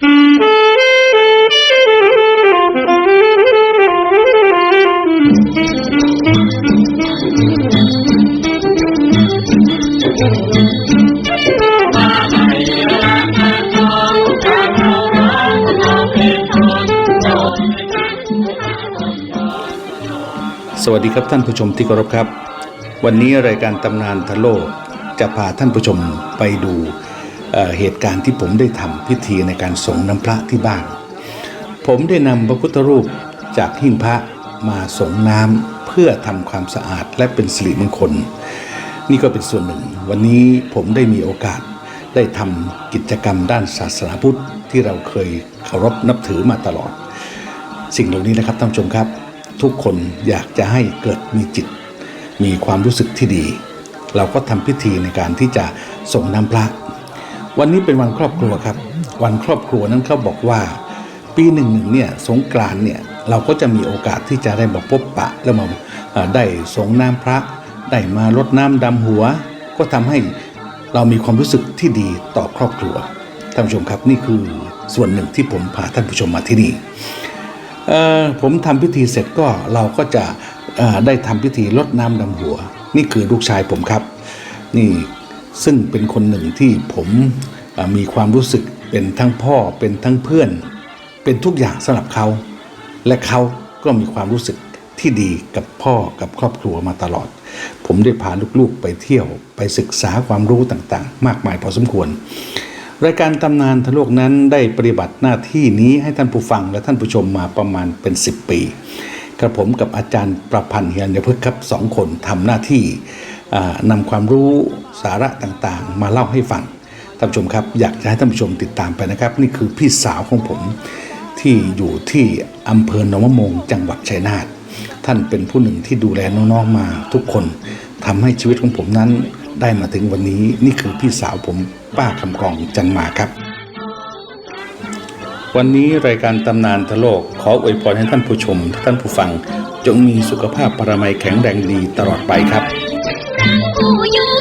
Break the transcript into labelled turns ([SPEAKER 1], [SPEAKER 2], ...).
[SPEAKER 1] สวัสดีครับท่านผู้ชมที่เคารพครับ วันนี้รายการตำนานทะโลกจะพาท่านผู้ชมไปดู เหตุการณ์ที่ผมได้ทำพิธีในการส่งน้ำพระที่บ้าน ผมได้นำพระพุทธรูปจากหิ้งพระมาส่งน้ำเพื่อทำความสะอาดและเป็นสิริมงคล นี่ก็เป็นส่วนหนึ่ง วันนี้ผมได้มีโอกาสได้ทำกิจกรรมด้านศาสนาพุทธที่เราเคยเคารพนับถือมาตลอด สิ่งเหล่านี้นะครับท่านผู้ชมครับ ทุกคนอยากจะให้เกิดมีจิต มีความรู้สึกที่ดี เราก็ทำพิธีในการที่จะส่งน้ำพระ วันนี้เป็นวันครอบครัวครับ วันครอบครัวนั้นเขาบอกว่า ปีหนึ่งหนึ่งเนี่ยสงกรานเนี่ยเราก็จะมีโอกาสที่จะได้มาพบปะแล้วมาได้สงน้ำพระ ได้มารดน้ำดำหัว ก็ทำให้เรามีความรู้สึกที่ดีต่อครอบครัวท่านผู้ชมครับนี่คือส่วนหนึ่งที่ผมพาท่านผู้ชมมาที่นี่ผมทำพิธีเสร็จก็เราก็จะได้ทำพิธีลดน้ำดำหัว นี่คือลูกชายผมครับ นี่ ซึ่งเป็นคนหนึ่งที่ผมมีความรู้สึกเป็นทั้งพ่อเป็นทั้งเพื่อน เป็นทุกอย่างสำหรับเขา และเขาก็มีความรู้สึกที่ดีกับพ่อกับครอบครัวมาตลอด ผมได้พาลูกๆไปเที่ยวไปศึกษาความรู้ต่างๆ มากมายพอสมควร รายการตำนานทะโลกนั้นได้ปฏิบัติหน้าที่นี้ให้ท่านผู้ฟังและท่านผู้ชมมาประมาณเป็น 10 ปีกระผมกับอาจารย์ประพันธ์เฮียนยพฤกครับสองคนทำหน้าที่ นำความรู้สาระต่างๆ มาเล่าให้ฟังท่านผู้ชมครับ อยากจะให้ท่านผู้ชมติดตามไปนะครับ นี่คือพี่สาวของผมที่อยู่ที่อำเภอหนองมะมงจังหวัดชัยนาทท่านเป็นผู้หนึ่งที่ดูแลน้องๆมาทุกคนทำให้ชีวิตของผมนั้นได้มาถึงวันนี้นี่คือพี่สาวผมป้าคำกองจันมาครับ วันนี้รายการตำนานทะโลก ขออวยพรให้ท่านผู้ชมท่านผู้ฟัง จงมีสุขภาพปรมัยแข็งแรงดีตลอดไปครับ
[SPEAKER 2] ผู้อยู่